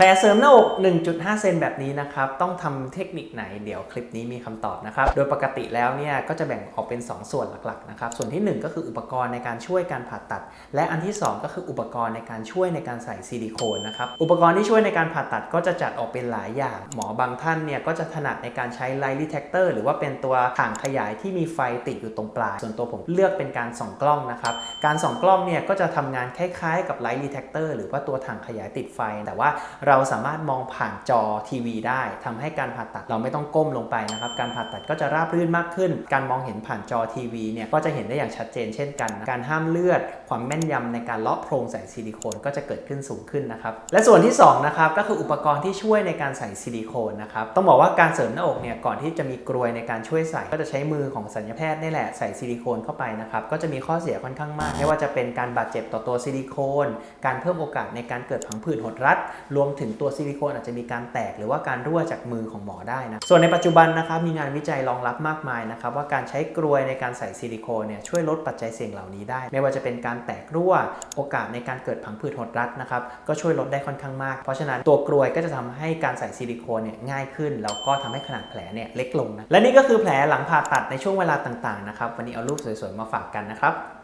แผลเสริมหน้าอก 1.5 เซนแบบนี้นะครับ ต้องทำเทคนิคไหน เดี๋ยวคลิปนี้มีคำตอบนะครับ โดยปกติแล้วเนี่ยก็จะแบ่งออกเป็น 2 ส่วนหลักๆนะครับ ส่วนทีหนึ่1 ก็คืออุปกรณ์ในการช่วยการผ่าตัด และอันที่ 2 ก็คืออุปกรณ์ในการช่วยในการใส่ซิลิโคนนะครับ อุปกรณ์ที่ช่วยในการผ่าตัดก็จะจัดออกเป็นหลายอย่าง หมอบางท่านเนี่ยก็จะถนัดในการใช้ไลท์ detector หรือว่าเป็นตัวถ่างขยายที่มีไฟติดอยู่ตรงปลาย ส่วนตัวผมเลือกเป็นการส่องกล้องนะครับ การส่องกล้องเนี่ยก็จะทำงานคล้ายๆ กับไลท์ detector หรือว่าตัวถ่างขยายติดไฟ แต่ว่าเราสามารถมองผ่านจอทีวีได้ทำให้การผ่าตัดเราไม่ต้องก้มลงไปนะครับ การผ่าตัดก็จะราบรื่นมากขึ้น การมองเห็นผ่านจอทีวีเนี่ยก็จะเห็นได้อย่างชัดเจนเช่นกันนะการห้ามเลือด ความแม่นยำในการเลาะโพรงใส่ซิลิโคนก็จะเกิดขึ้นสูงขึ้นนะครับ และส่วนที่สองนะครับก็คืออุปกรณ์ที่ช่วยในการใส่ซิลิโคนนะครับ ต้องบอกว่าการเสริมหน้าอกเนี่ยก่อนที่จะมีกรวยในการช่วยใส่ ก็จะใช้มือของสัญญแพทย์นี่แหละใส่ซิลิโคนเข้าไปนะครับก็จะมีข้อเสียค่อนข้างมาก ไม่ว่าจะเป็นการบาดเจ็บต่อตัวซิลิโคน การเพิ่มโอกาสในการเกิดผังผืดหดรัดรวมถึงตัวซิลิโคนอาจจะมีการแตกหรือว่าการรั่วจากมือของหมอได้นะ ส่วนในปัจจุบันนะครับมีงานวิจัยรองรับมากมายนะครับว่าการใช้กรวยในการใส่ซิลิโคนเนี่ยช่วยลดปัจจัยเสี่ยงเหล่านี้ได้ ไม่ว่าจะเป็นการแตกรั่วโอกาสในการเกิดผังผืดหดรัดนะครับก็ช่วยลดได้ค่อนข้างมาก เพราะฉะนั้นตัวกรวยก็จะทำให้การใส่ซิลิโคนเนี่ยง่ายขึ้น แล้วก็ทำให้ขนาดแผลเนี่ยเล็กลงนะและนี่ก็คือแผลหลังผ่าตัดในช่วงเวลาต่างๆนะครับวันนี้เอารูปสวยๆมาฝากกันนะครับ